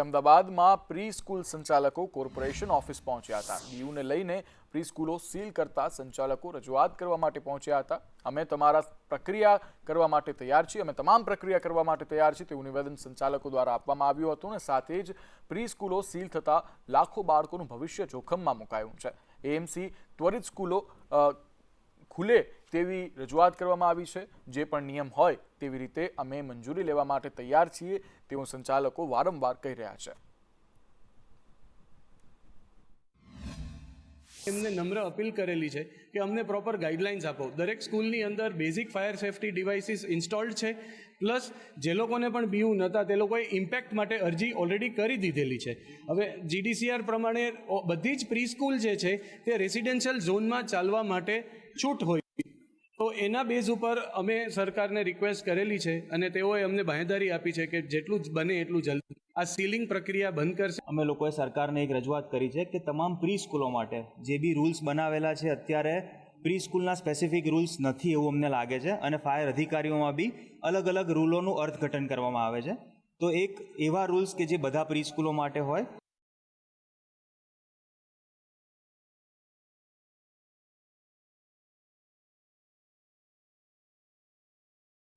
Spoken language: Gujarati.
અમદાવાદમાં પ્રી સ્કૂલ સંચાલકો કોર્પોરેશન ઓફિસ પહોંચ્યા હતા. ડીયુને લઈને પ્રી સ્કૂલો સીલ કરતા સંચાલકો રજૂઆત કરવા માટે પહોંચ્યા હતા. અમે તમારા પ્રક્રિયા કરવા માટે તૈયાર છીએ. અમે તમામ પ્રક્રિયા કરવા માટે તૈયાર છીએ તેવું નિવેદન સંચાલકો દ્વારા આપવામાં આવ્યું હતું અને સાથે જ પ્રી સ્કૂલો સીલ થતાં લાખો બાળકોનું ભવિષ્ય જોખમમાં મુકાયું છે. એએમસી ત્વરિત સ્કૂલો ખુલે તેવી રજૂઆત કરવામાં આવી છે. જે પણ નિયમ હોય તેવી રીતે અમે મંજૂરી લેવા માટે તૈયાર છીએ તેવું સંચાલકો વારંવાર કહી રહ્યા છે. એમને નમ્ર અપીલ કરેલી છે કે અમને પ્રોપર ગાઈડલાઇન્સ આપો. દરેક સ્કૂલની અંદર basic fire safety devices installed છે પ્લસ જે લોકોને પણ બીયુ નહોતા તે લોકોએ ઇમ્પેક્ટ માટે અરજી ઓલરેડી કરી દીધેલી છે. હવે જીડીસીઆર પ્રમાણે બધી જ પ્રી સ્કૂલ જે છે તે રેસિડેન્શિયલ ઝોનમાં ચાલવા માટે છૂટ હોય. તો એના બેઝ ઉપર અમે સરકારને રિક્વેસ્ટ કરેલી છે અને તેઓએ અમને બાંહેધરી આપી છે કે જેટલું જ બને એટલું જલ્દી. આ સીલિંગ પ્રક્રિયા બંધ કરશે. અમે લોકોએ સરકારને એક રજૂઆત કરી છે કે તમામ પ્રી સ્કૂલો માટે જે બી રૂલ્સ બનાવેલા છે અત્યારે પ્રી સ્કૂલના સ્પેસિફિક રૂલ્સ નથી એવું અમને લાગે છે અને ફાયર અધિકારીઓમાં બી અલગ અલગ રૂલોનું અર્થઘટન કરવામાં આવે છે. તો એક એવા રૂલ્સ કે જે બધા પ્રી સ્કૂલો માટે હોય